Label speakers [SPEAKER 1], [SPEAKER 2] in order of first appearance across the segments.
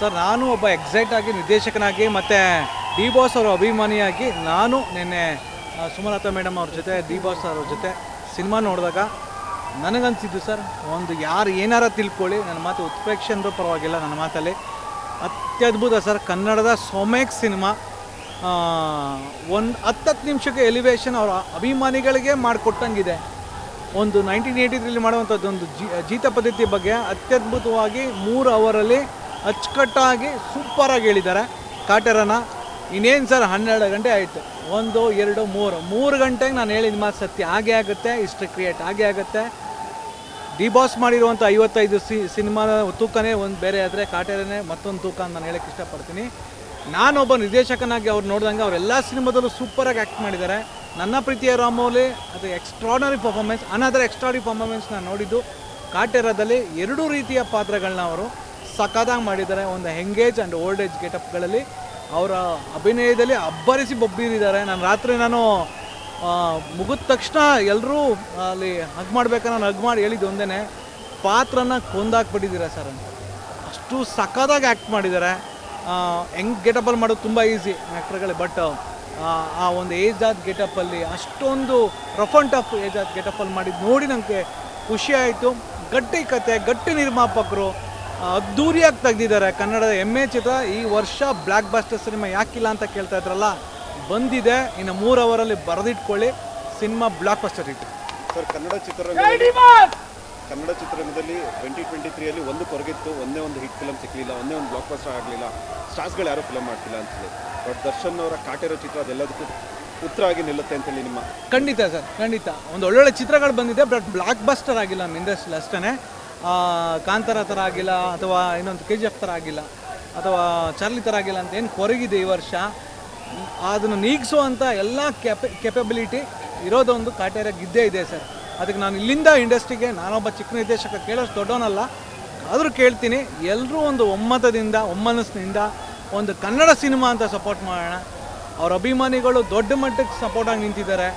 [SPEAKER 1] Sir, ನಾನು ಒಬ್ಬ excite ಆಗಿ ನಿರ್ದೇಶಕನಾಗಿ ಮತ್ತು ಡಿ ಬಾಸ್ ಅವರ ಅಭಿಮಾನಿಯಾಗಿ ನಾನು ನಿನ್ನೆ ಸುಮಲತಾ ಮೇಡಮ್ ಅವ್ರ ಜೊತೆ ಡಿ ಬಾಸ್ ಅವ್ರ ಜೊತೆ ಸಿನಿಮಾ ನೋಡಿದಾಗ ನನಗನ್ಸಿದ್ದು ಸರ್, ಒಂದು ಯಾರು ಏನಾರ ತಿಳ್ಕೊಳ್ಳಿ, ನನ್ನ ಮಾತು ಉತ್ಪ್ರೇಕ್ಷಣರು ಪರವಾಗಿಲ್ಲ ನನ್ನ ಮಾತಲ್ಲಿ. ಅತ್ಯದ್ಭುತ ಸರ್, ಕನ್ನಡದ ಸೊಮೇಕ್ ಸಿನಿಮಾ ಒಂದು ಹತ್ತತ್ತು ನಿಮಿಷಕ್ಕೆ ಎಲಿವೇಶನ್ ಅವರ ಅಭಿಮಾನಿಗಳಿಗೆ ಮಾಡಿಕೊಟ್ಟಂಗಿದೆ. ಒಂದು ನೈನ್ಟೀನ್ ಏಯ್ಟಿ ತ್ರೀಲಿ ಮಾಡುವಂಥದ್ದು ಒಂದು ಜೀ ಜೀತ ಪದ್ಧತಿ ಬಗ್ಗೆ ಅತ್ಯದ್ಭುತವಾಗಿ ಮೂರು ಅವರಲ್ಲಿ ಅಚ್ಚುಕಟ್ಟಾಗಿ ಸೂಪರಾಗಿ ಹೇಳಿದ್ದಾರೆ. ಕಾಟೆರನ ಇನ್ನೇನು ಸರ್ ಹನ್ನೆರಡು ಗಂಟೆ ಆಯಿತು. ಒಂದು, ಎರಡು, ಮೂರು. ಮೂರು ಗಂಟೆಗೆ ನಾನು ಹೇಳಿದ ಮಾತು ಸತ್ಯ. ಹಾಗೆ ಆಗುತ್ತೆ, ಇಷ್ಟು ಕ್ರಿಯೇಟ್ ಹಾಗೆ ಆಗುತ್ತೆ. ಡಿ ಬಾಸ್ ಮಾಡಿರುವಂಥ ಐವತ್ತೈದು ಸಿ, ಸಿನಿಮಾದ ತೂಕನೇ ಒಂದು ಬೇರೆ ಆದರೆ ಕಾಟೇರನೇ ಮತ್ತೊಂದು ತೂಕ ಅಂತ ನಾನು ಹೇಳಕ್ಕೆ ಇಷ್ಟಪಡ್ತೀನಿ. ನಾನೊಬ್ಬ ನಿರ್ದೇಶಕನಾಗಿ ಅವ್ರು ನೋಡಿದಂಗೆ ಅವರೆಲ್ಲ ಸಿನಿಮಾದಲ್ಲೂ ಸೂಪರಾಗಿ ಆ್ಯಕ್ಟ್ ಮಾಡಿದ್ದಾರೆ. ನನ್ನ ಪ್ರೀತಿಯ ರಾಮೋಲಿ ಅದು extraordinary performance another extraordinary performance ನಾನು ನೋಡಿದ್ದು. ಕಾಟೇರದಲ್ಲಿ ಎರಡೂ ರೀತಿಯ ಪಾತ್ರಗಳನ್ನ ಅವರು ಸಖತ್ತಾಗಿ ಮಾಡಿದ್ದಾರೆ. ಒಂದು ಹೆಂಗೇಜ್ ಆ್ಯಂಡ್ ಓಲ್ಡ್ ಏಜ್ ಗೆಟಪ್ಗಳಲ್ಲಿ ಅವರ ಅಭಿನಯದಲ್ಲಿ ಅಬ್ಬರಿಸಿ ಬೊಬ್ಬಿದ್ದಾರೆ ನಾನು ರಾತ್ರಿ ನಾನು ಮುಗಿದ ತಕ್ಷಣ ಎಲ್ಲರೂ ಅಲ್ಲಿ ಹಗ್ ಮಾಡ್ಬೇಕಾದ್ರೆ ನಾನು ಹಗ್ ಮಾಡಿ ಹೇಳಿದ್ದು ಒಂದೇ ಪಾತ್ರನ ಕೊಂದಾಕ್ಬಿಟ್ಟಿದ್ದೀರಾ ಸರ್ ಅಂತ. ಅಷ್ಟು ಸಖತ್ತಾಗಿ ಆ್ಯಕ್ಟ್ ಮಾಡಿದ್ದಾರೆ. ಹೆಂಗ್ ಗೆಟಪಲ್ಲಿ ಮಾಡೋದು ತುಂಬ ಈಸಿ ಆ್ಯಕ್ಟ್ರ್ಗಳೇ ಬಟ್ ಆ ಒಂದು ಏಜ್ ಆದ ಗೆಟಪ್ಪಲ್ಲಿ ಅಷ್ಟೊಂದು ರಫ್ ಆ್ಯಂಡ್ ಟಫ್ ಏಜ್ ಆದ ಗೆಟಪ್ಪಲ್ಲಿ ಮಾಡಿದ್ದು ನೋಡಿ ನನಗೆ ಖುಷಿ ಆಯಿತು. ಗಟ್ಟಿ ಕತೆ, ಗಟ್ಟಿ ನಿರ್ಮಾಪಕರು ಅದ್ಧೂರಿಯಾಗಿ ತೆಗೆದಿದ್ದಾರೆ. ಕನ್ನಡದ ಹೆಮ್ಮೆ ಚಿತ್ರ ಈ ವರ್ಷ ಬ್ಲ್ಯಾಕ್ ಬಾಸ್ಟರ್ ಸಿನಿಮಾ ಯಾಕಿಲ್ಲ ಅಂತ ಕೇಳ್ತಾ ಇದ್ರಲ್ಲ ಬಂದಿದೆ. ಇನ್ನು ಮೂರು ಅವರಲ್ಲಿ ಬರೆದಿಟ್ಕೊಳ್ಳಿ. ಸಿನಿಮಾ ಬ್ಲಾಕ್ ಬಸ್ಟರ್ ಇತ್ತು.
[SPEAKER 2] ಸರ್ ಕನ್ನಡ ಚಿತ್ರರಂಗದಲ್ಲಿ ಕನ್ನಡ ಚಿತ್ರರಂಗದಲ್ಲಿ ಟ್ವೆಂಟಿ ಟ್ವೆಂಟಿ ತ್ರೀಯಲ್ಲಿ ಒಂದು ಕೊರಗಿತ್ತು ಒಂದೇ ಒಂದು ಹಿಟ್ ಫಿಲಮ್ ಸಿಕ್ಕಲಿಲ್ಲ ಒಂದೇ ಒಂದು ಬ್ಲಾಕ್ ಬಸ್ಟರ್ ಆಗಲಿಲ್ಲ ಸ್ಟಾರ್ಸ್ಗಳು ಯಾರೂ ಫಿಲಮ್ ಮಾಡ್ತಿಲ್ಲ ಅಂತೇಳಿ ಬಟ್ ದರ್ಶನ್ ಅವರ ಕಾಟಿರೋ ಚಿತ್ರ ಅದೆಲ್ಲದಕ್ಕೂ ಉತ್ತರ ಆಗಿ ನಿಲ್ಲುತ್ತೆ ಅಂತೇಳಿ ನಿಮ್ಮ
[SPEAKER 1] ಖಂಡಿತ ಸರ್ ಖಂಡಿತ. ಒಂದು ಒಳ್ಳೊಳ್ಳೆ ಚಿತ್ರಗಳು ಬಂದಿದೆ ಬಟ್ ಬ್ಲಾಕ್ ಬಸ್ಟರ್ ಆಗಿಲ್ಲ ನಮ್ಮ ಇಂಡಸ್ಟ್ರಿ ಅಷ್ಟೇ ಕಾಂತಾರ ಥರ ಆಗಿಲ್ಲ ಅಥವಾ ಇನ್ನೊಂದು ಕೆ ಜಿ ಎಫ್ ಥರ ಆಗಿಲ್ಲ ಅಥವಾ ಚಾರ್ಲಿ ಥರ ಆಗಿಲ್ಲ ಅಂತ ಏನು ಕೊರಗಿದೆ ಈ ವರ್ಷ? ಅದನ್ನು ನೀಗಿಸುವಂಥ ಎಲ್ಲ ಕೆಪ ಕೆಪಬಿಲಿಟಿ ಇರೋದೊಂದು ಕಾಟೇರಿಯಾಗಿ ಇದ್ದೇ ಇದೆ ಸರ್. ಅದಕ್ಕೆ ನಾನು ಇಲ್ಲಿಂದ ಇಂಡಸ್ಟ್ರಿಗೆ ನಾನೊಬ್ಬ ಚಿಕ್ಕ ನಿರ್ದೇಶಕ ಕೇಳೋಷ್ಟು ದೊಡ್ಡವನಲ್ಲ, ಆದರೂ ಕೇಳ್ತೀನಿ ಎಲ್ಲರೂ ಒಂದು ಒಮ್ಮತದಿಂದ, ಒಮ್ಮನಸ್ಸಿನಿಂದ ಒಂದು ಕನ್ನಡ ಸಿನಿಮಾ ಅಂತ ಸಪೋರ್ಟ್ ಮಾಡೋಣ. ಅವ್ರ ಅಭಿಮಾನಿಗಳು ದೊಡ್ಡ ಮಟ್ಟಕ್ಕೆ ಸಪೋರ್ಟಾಗಿ ನಿಂತಿದ್ದಾರೆ.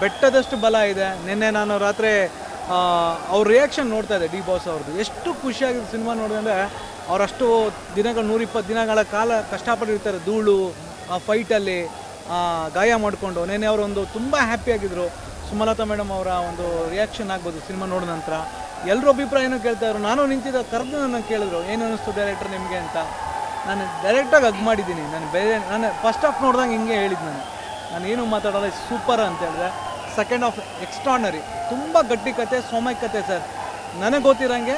[SPEAKER 1] ಬೆಟ್ಟದಷ್ಟು ಬಲ ಇದೆ. ನಿನ್ನೆ ನಾನು ರಾತ್ರಿ ಅವ್ರ ರಿಯಾಕ್ಷನ್ ನೋಡ್ತಾ ಇದೆ ಡಿ ಬಾಸ್ ಅವ್ರದ್ದು ಎಷ್ಟು ಖುಷಿಯಾಗಿದೆ ಸಿನಿಮಾ ನೋಡಿದ್ರೆ ಅವರಷ್ಟು ದಿನಗಳ, ನೂರಿಪ್ಪತ್ತು ದಿನಗಳ ಕಾಲ ಕಷ್ಟಪಟ್ಟಿರ್ತಾರೆ. ಧೂಳು, ಆ ಫೈಟಲ್ಲಿ ಗಾಯ ಮಾಡಿಕೊಂಡು. ನೆನೆ ಅವರೊಂದು ತುಂಬ ಹ್ಯಾಪಿಯಾಗಿದ್ದರು ಸುಮಲತಾ ಮೇಡಮ್ ಅವರ ಒಂದು ರಿಯಾಕ್ಷನ್ ಆಗ್ಬೋದು ಸಿನಿಮಾ ನೋಡಿದ ನಂತರ. ಎಲ್ಲರೂ ಅಭಿಪ್ರಾಯನೂ ಕೇಳ್ತಾಯಿದ್ರು ನಾನು ನಿಂತಿದ್ದ ಕರೆದು ನನ್ನ ಕೇಳಿದ್ರು. ಏನು ಅನ್ನಿಸ್ತು ಡೈರೆಕ್ಟರ್ ನಿಮಗೆ ಅಂತ? ನಾನು ಡೈರೆಕ್ಟಾಗಿ ಹಗ್ ಮಾಡಿದ್ದೀನಿ. ನಾನು ಬೇರೆ ನಾನು ಫಸ್ಟ್ ಆಫ್ ನೋಡಿದಂಗೆ ಹಿಂಗೆ ಹೇಳಿದ್ದು ನಾನು. ನಾನು ಏನು ಮಾತಾಡೋಲ್ಲ ಸೂಪರ್ ಅಂತ ಹೇಳಿದೆ. ಸೆಕೆಂಡ್ ಆಫ್ ಎಕ್ಸ್ಟ್ರಾನರಿ ತುಂಬ ಗಟ್ಟಿ ಕತೆ ಸೋಮಕ್ ಕತೆ ಸರ್. ನನಗೆ ಗೊತ್ತಿರೋಂಗೆ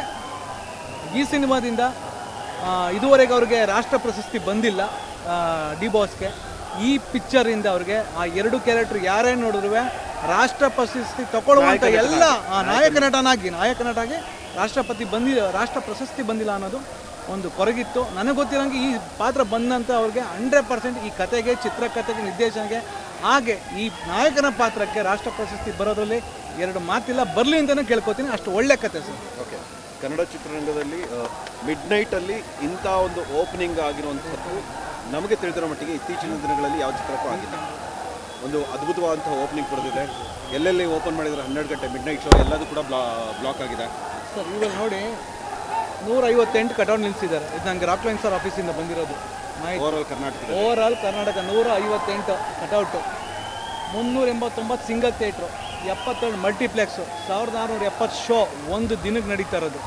[SPEAKER 1] ಈ ಸಿನಿಮಾದಿಂದ ಇದುವರೆಗೆ ಅವ್ರಿಗೆ ರಾಷ್ಟ್ರ ಪ್ರಶಸ್ತಿ ಬಂದಿಲ್ಲ ಡಿ ಬಾಸ್ಗೆ. ಈ ಪಿಕ್ಚರಿಂದ ಅವ್ರಿಗೆ ಆ ಎರಡು ಕ್ಯಾರೆಕ್ಟರ್ ಯಾರೇ ನೋಡಿದ್ರು ರಾಷ್ಟ್ರ ಪ್ರಶಸ್ತಿ ತಗೊಳ್ಳುವಂಥ ಎಲ್ಲ ಆ, ನಾಯಕ ನಟನಾಗಿ ನಾಯಕ ನಟಾಗಿ ರಾಷ್ಟ್ರಪತಿ ಬಂದಿ ರಾಷ್ಟ್ರ ಪ್ರಶಸ್ತಿ ಬಂದಿಲ್ಲ ಅನ್ನೋದು ಒಂದು ಕೊರಗಿತ್ತು. ನನಗೆ ಗೊತ್ತಿರೋಂಗೆ ಈ ಪಾತ್ರ ಬಂದಂಥ ಅವ್ರಿಗೆ ಹಂಡ್ರೆಡ್ ಪರ್ಸೆಂಟ್ ಈ ಕತೆಗೆ ಚಿತ್ರಕಥೆಗೆ ನಿರ್ದೇಶನಕ್ಕೆ ಹಾಗೆ ಈ ನಾಯಕನ ಪಾತ್ರಕ್ಕೆ ರಾಷ್ಟ್ರ ಪ್ರಶಸ್ತಿ ಬರೋದ್ರಲ್ಲಿ ಎರಡು ಮಾತಿಲ್ಲ. ಬರಲಿ ಅಂತಲೇ ಕೇಳ್ಕೊತೀನಿ. ಅಷ್ಟು ಒಳ್ಳೆ ಕತೆ ಸರ್.
[SPEAKER 2] ಓಕೆ. ಕನ್ನಡ ಚಿತ್ರರಂಗದಲ್ಲಿ ಮಿಡ್ ನೈಟಲ್ಲಿ ಇಂಥ ಒಂದು ಓಪನಿಂಗ್ ಆಗಿರುವಂಥದ್ದು ನಮಗೆ ತಿಳಿದಿರೋ ಮಟ್ಟಿಗೆ ಇತ್ತೀಚಿನ ದಿನಗಳಲ್ಲಿ ಯಾವ ಚಿತ್ರಕ್ಕೂ ಆಗಿಲ್ಲ. ಒಂದು ಅದ್ಭುತವಾದಂಥ ಓಪನಿಂಗ್ ಕೊಡೋದಿದೆ. ಎಲ್ಲೆಲ್ಲಿ ಓಪನ್ ಮಾಡಿದರೆ ಹನ್ನೆರಡು ಗಂಟೆ ಮಿಡ್ ನೈಟ್ ಶೋ ಎಲ್ಲದೂ ಕೂಡ ಬ್ಲಾ ಬ್ಲಾಕ್ ಆಗಿದೆ.
[SPEAKER 1] ಸರ್ ಇವಾಗ ನೋಡಿ ನೂರ ಐವತ್ತೆಂಟು ಕಟೌಟ್ ನಿಲ್ಲಿಸಿದ್ದಾರೆ ಇದು ನನಗೆ ರಾಕ್ಲೈನ್ ಸರ್ ಆಫೀಸಿಂದ ಬಂದಿರೋದು.
[SPEAKER 2] ಓವರ್ ಆಲ್ ಕರ್ನಾಟಕದ
[SPEAKER 1] ಓವರ್ ಆಲ್ ಕರ್ನಾಟಕ ನೂರ ಐವತ್ತೆಂಟು ಕಟೌಟು. ಮುನ್ನೂರ ಎಂಬತ್ತೊಂಬತ್ತು ಸಿಂಗಲ್ ಥಿಯೇಟ್ರು. ಎಪ್ಪತ್ತೆರಡು ಮಲ್ಟಿಪ್ಲೆಕ್ಸು. ಸಾವಿರದ ಆರುನೂರ ಎಪ್ಪತ್ತು ಶೋ ಒಂದು ದಿನಕ್ಕೆ ನಡೀತಾ ಇರೋದು.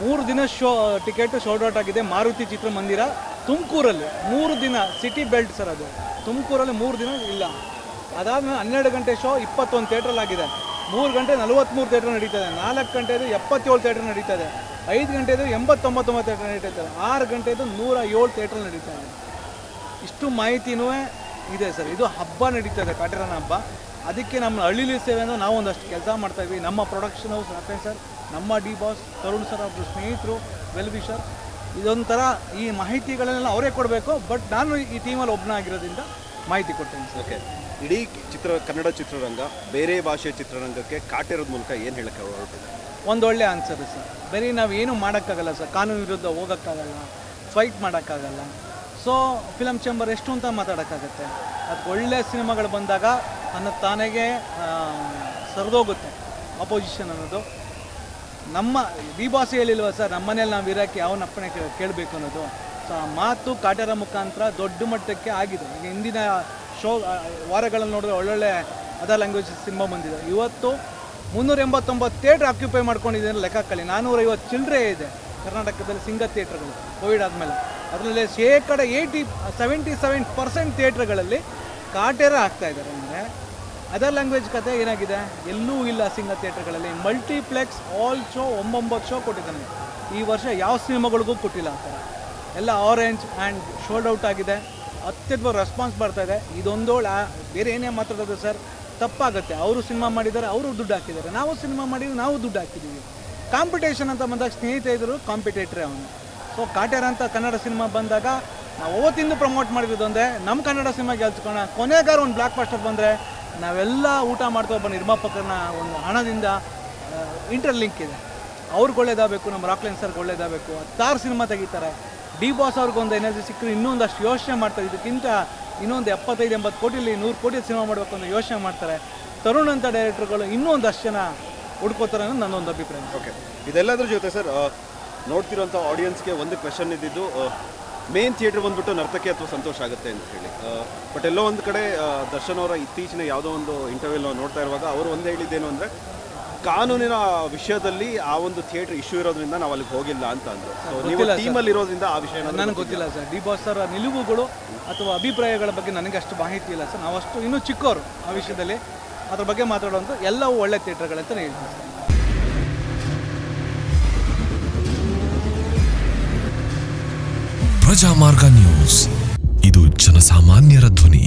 [SPEAKER 1] ಮೂರು ದಿನ ಶೋ ಟಿಕೆಟ್ ಶೋರ್ಟ್ ಔಟ್ ಆಗಿದೆ. ಮಾರುತಿ ಚಿತ್ರಮಂದಿರ ತುಮಕೂರಲ್ಲಿ. ಮೂರು ದಿನ ಸಿಟಿ ಬೆಲ್ಟ್ ಸರ್ ಅದು. ತುಮಕೂರಲ್ಲಿ ಮೂರು ದಿನ ಇಲ್ಲ. ಅದಾದಮೇಲೆ ಹನ್ನೆರಡು ಗಂಟೆ ಶೋ ಇಪ್ಪತ್ತೊಂದು ಥಿಯೇಟ್ರಲ್ಲಿ ಆಗಿದೆ ಮೂರು ಗಂಟೆ ನಲವತ್ತ್ಮೂರು ಥಿಯೇಟ್ರ್ ನಡೀತದೆ, ನಾಲ್ಕು ಗಂಟೆದು ಎಪ್ಪತ್ತೇಳು ಥಿಯೇಟ್ರ್ ನಡೀತದೆ, ಐದು ಗಂಟೆದು ಎಂಬತ್ತೊಂಬತ್ತೊಂಬತ್ತು ಥಿಯೇಟ್ರ್ ನಡೀತದೆ, ಆರು ಗಂಟೆದು ನೂರ ಏಳು ಥಿಯೇಟ್ರ್ ನಡೀತಾ ಇಷ್ಟು ಮಾಹಿತಿನೂ ಇದೆ ಸರ್. ಇದು ಹಬ್ಬ ನಡೀತದೆ, ಕಾಟರನ ಹಬ್ಬ. ಅದಕ್ಕೆ ನಮ್ಮ ಹಳ್ಳಿಲಿ ಸೇವೆ ಅಂದರೆ ನಾವು ಒಂದಷ್ಟು ಕೆಲಸ ಮಾಡ್ತಾ ಇದ್ವಿ. ನಮ್ಮ ಪ್ರೊಡಕ್ಷನ್ ಹೌಸ್ ರಫೇನ್ ಸರ್ ನಮ್ಮ ಡಿ ಬಾಸ್ ತರುಣ್ ಸರ್ ಅವ್ರ ಸ್ನೇಹಿತರು ವೆಲ್ವಿಷರ್ ಇದೊಂಥರ ಈ ಮಾಹಿತಿಗಳನ್ನೆಲ್ಲ ಅವರೇ ಕೊಡಬೇಕು ಬಟ್ ನಾನು ಈ ಟೀಮಲ್ಲಿ ಒಬ್ಬನಾಗಿರೋದ್ರಿಂದ ಮಾಹಿತಿ ಕೊಡ್ತೇನೆ ಸರ್
[SPEAKER 2] ಓಕೆ ಇಡೀ ಚಿತ್ರ, ಕನ್ನಡ ಚಿತ್ರರಂಗ, ಬೇರೆ ಭಾಷೆಯ ಚಿತ್ರರಂಗಕ್ಕೆ ಕಾಟಿರೋದ್ ಮೂಲಕ ಏನು ಹೇಳಕ್ಕೆ ಹೊರಟಿದೆ?
[SPEAKER 1] ಒಂದೊಳ್ಳೆ ಆನ್ಸರ್ ಸರ್. ಬರೀ ನಾವು ಏನು ಮಾಡೋಕ್ಕಾಗಲ್ಲ ಸರ್. ಕಾನೂನು ವಿರುದ್ಧ ಹೋಗೋಕ್ಕಾಗಲ್ಲ ಫೈಟ್ ಮಾಡೋಕ್ಕಾಗಲ್ಲ. ಸೊ ಫಿಲಮ್ ಚೇಂಬರ್ ಎಷ್ಟು ಅಂತ ಮಾತಾಡೋಕ್ಕಾಗತ್ತೆ? ಅದಕ್ಕೆ ಒಳ್ಳೆ ಸಿನಿಮಾಗಳು ಬಂದಾಗ ಅನ್ನೋ ತಾನೇಗೆ ಸರಿದೋಗುತ್ತೆ ಅಪೋಸಿಷನ್ ಅನ್ನೋದು. ನಮ್ಮ ಡಿ ಬಾಸ್ ಹೇಳಿಲ್ವ ಸರ್? ನಮ್ಮ ಮನೇಲಿ ನಾವು ಇರೋಕ್ಕೆ ಯಾವನ ಅಪ್ಪಣೆ ಕೇಳಬೇಕು ಅನ್ನೋದು. ಸೊ ಆ ಮಾತು ಕಾಟರ ಮುಖಾಂತರ ದೊಡ್ಡ ಮಟ್ಟಕ್ಕೆ ಆಗಿದೆ. ಈಗ ಹಿಂದಿನ ಶೋ ವಾರಗಳಲ್ಲಿ ನೋಡಿದ್ರೆ ಒಳ್ಳೊಳ್ಳೆ ಅದರ್ ಲ್ಯಾಂಗ್ವೇಜ್ ಸಿನಿಮಾ ಬಂದಿದೆ. ಇವತ್ತು ಮುನ್ನೂರ ಎಂಬತ್ತೊಂಬತ್ತು ಥಿಯೇಟ್ರ್ ಆಕ್ಯುಪೈ ಮಾಡ್ಕೊಂಡಿದ್ದೇನೆ ಲೆಕ್ಕಕ್ಕಲ್ಲಿ ನಾನ್ನೂರೈವತ್ತು ಚಿಲ್ಲರೆ ಇದೆ ಕರ್ನಾಟಕದಲ್ಲಿ ಸಿಂಗ ಥಿಯೇಟ್ರ್ಗಳು ಕೋವಿಡ್ ಆದಮೇಲೆ. ಅದರಲ್ಲಿ ಶೇಕಡ ಏಯ್ಟಿ ಸೆವೆಂಟಿ ಸೆವೆನ್ ಪರ್ಸೆಂಟ್ ಥಿಯೇಟ್ರ್ಗಳಲ್ಲಿ ಕಾಟೇರ ಆಗ್ತಾ ಇದ್ದಾರೆ ಅಂದರೆ ಅದರ್ ಲ್ಯಾಂಗ್ವೇಜ್ ಕತೆ ಏನಾಗಿದೆ? ಎಲ್ಲೂ ಇಲ್ಲ ಸಿಂಗ ಥಿಯೇಟ್ರ್ಗಳಲ್ಲಿ ಮಲ್ಟಿಪ್ಲೆಕ್ಸ್ ಆಲ್ ಶೋ ಒಂಬೊಂಬತ್ತು ಶೋ ಕೊಟ್ಟಿದ್ದಾನೆ. ಈ ವರ್ಷ ಯಾವ ಸಿನಿಮಾಗಳಿಗೂ ಕೊಟ್ಟಿಲ್ಲ ಅಂತ ಎಲ್ಲ ಆರೆಂಜ್ ಆ್ಯಂಡ್ ಶೋಲ್ಡ್ ಔಟ್ ಆಗಿದೆ. ಅತ್ಯದ್ಭುತ ರೆಸ್ಪಾನ್ಸ್ ಬರ್ತಾ ಇದೆ. ಇದೊಂದು ಬೇರೆ ಏನೇ ಮಾತಾಡೋದು ಸರ್, ತಪ್ಪಾಗುತ್ತೆ. ಅವರು ಸಿನಿಮಾ ಮಾಡಿದ್ದಾರೆ, ಅವರು ದುಡ್ಡು ಹಾಕಿದ್ದಾರೆ. ನಾವು ಸಿನಿಮಾ ಮಾಡಿದ್ವಿ, ನಾವು ದುಡ್ಡು ಹಾಕಿದ್ದೀವಿ. ಕಾಂಪಿಟೇಷನ್ ಅಂತ ಬಂದಾಗ ಸ್ನೇಹಿತ ಇದ್ದರು ಕಾಂಪಿಟೇಟ್ರೇ ಅವನು. ಸೊ ಕಾಟ್ಯಾರ ಅಂತ ಕನ್ನಡ ಸಿನಿಮಾ ಬಂದಾಗ, ನಾವು ಅವತ್ತಿಂದ ಪ್ರಮೋಟ್ ಮಾಡಿರೋದು ಒಂದೇ ನಮ್ಮ ಕನ್ನಡ ಸಿನಿಮಾ ಗೆಲ್ಸ್ಕೋಣ. ಕೊನೆಗಾರ ಒಂದು ಬ್ಲಾಕ್ ಪಾಸ್ಟರ್ ಬಂದರೆ, ನಾವೆಲ್ಲ ಊಟ ಮಾಡ್ತಾ ಒಬ್ಬ ನಿರ್ಮಾಪಕರನ್ನ ಒಂದು ಹಣದಿಂದ ಇಂಟರ್ ಲಿಂಕ್ ಇದೆ. ಅವ್ರಿಗೆ ಒಳ್ಳೇದಾಗಬೇಕು ನಮ್ಮ ರಾಕ್ಲೈನ್ ಸರ್ಗೆ ಒಳ್ಳೇದಾಗಬೇಕು. ಹತ್ತಾರು ಸಿನಿಮಾ ತೆಗಿತಾರೆ. ಡಿ ಬಾಸ್ ಅವ್ರಿಗೊಂದು ಎನರ್ಜಿ ಸಿಕ್ಕರೆ ಇನ್ನೊಂದಷ್ಟು ಯೋಚನೆ ಮಾಡ್ತಾರೆ. ಇದಕ್ಕಿಂತ ಇನ್ನೊಂದು ಎಪ್ಪತ್ತೈದು, ಎಂಬತ್ತು ಕೋಟಿಲಿ ನೂರು ಕೋಟಿ ಸಿನಿಮಾ ಮಾಡಬೇಕು ಅಂತ ಯೋಚನೆ ಮಾಡ್ತಾರೆ. ತರುಣ್ ಅಂತ ಡೈರೆಕ್ಟರ್ಗಳು ಇನ್ನೂ ಒಂದಷ್ಟು ಜನ ಹುಡ್ಕೋತಾರೆ ಅನ್ನೋದು ನನ್ನೊಂದು ಅಭಿಪ್ರಾಯ.
[SPEAKER 2] ಓಕೆ ಇದೆಲ್ಲದ್ರ ಜೊತೆ ಸರ್ ನೋಡ್ತಿರೋಂಥ ಆಡಿಯನ್ಸ್ಗೆ ಒಂದು ಕ್ವೆಶನ್ ಇದ್ದಿದ್ದು ಮೇನ್ ಥಿಯೇಟರ್ ಬಂದ್ಬಿಟ್ಟು ನರ್ತಕಿ ಅಥವಾ ಸಂತೋಷ ಆಗುತ್ತೆ ಅಂತ ಹೇಳಿ. ಬಟ್ ಎಲ್ಲೋ ಒಂದು ಕಡೆ ದರ್ಶನ್ ಅವರ ಇತ್ತೀಚಿನ ಯಾವುದೋ ಒಂದು ಇಂಟರ್ವ್ಯೂ ನೋಡ್ತಾ ಇರುವಾಗ ಅವರು ಒಂದು ಹೇಳಿದ್ದೇನು ಅಂದರೆ ಕಾನೂನಿನ ವಿಷಯದಲ್ಲಿ ಆ ಒಂದು ಥಿಯೇಟರ್ ಇಶ್ಯೂ ಇರೋದ್ರಿಂದ ನಾವು ಅಲ್ಲಿಗೆ ಹೋಗಿಲ್ಲ ಅಂತ ಅಂದ್ರು. ಸೊ ನೀವು
[SPEAKER 1] ಗೊತ್ತಿಲ್ಲ.
[SPEAKER 2] ಟೀಮಲ್ಲಿ ಇರೋದ್ರಿಂದ ಆ ವಿಷಯ
[SPEAKER 1] ನನಗೆ ಗೊತ್ತಿಲ್ಲ ಸರ್. ಡಿ ಬಾಸ್ ಸರ್ ನಿಲುವುಗಳು ಅಥವಾ ಅಭಿಪ್ರಾಯಗಳ ಬಗ್ಗೆ ನನಗೆ ಅಷ್ಟು ಮಾಹಿತಿ ಇಲ್ಲ ಸರ್. ನಾವು ಅಷ್ಟು ಇನ್ನೂ ಚಿಕ್ಕವರು ಆ ವಿಷಯದಲ್ಲಿ. ಅದ್ರ ಬಗ್ಗೆ ಮಾತಾಡುವಂಥ ಎಲ್ಲವೂ ಒಳ್ಳೆ ಥಿಯೇಟರ್ಗಳಂತ ಹೇಳ್ತೀನಿ ಸರ್.
[SPEAKER 3] ಪ್ರಜಾಮಾರ್ಗ ನ್ಯೂಸ್. ಇದು ಜನಸಾಮಾನ್ಯರ ಧ್ವನಿ.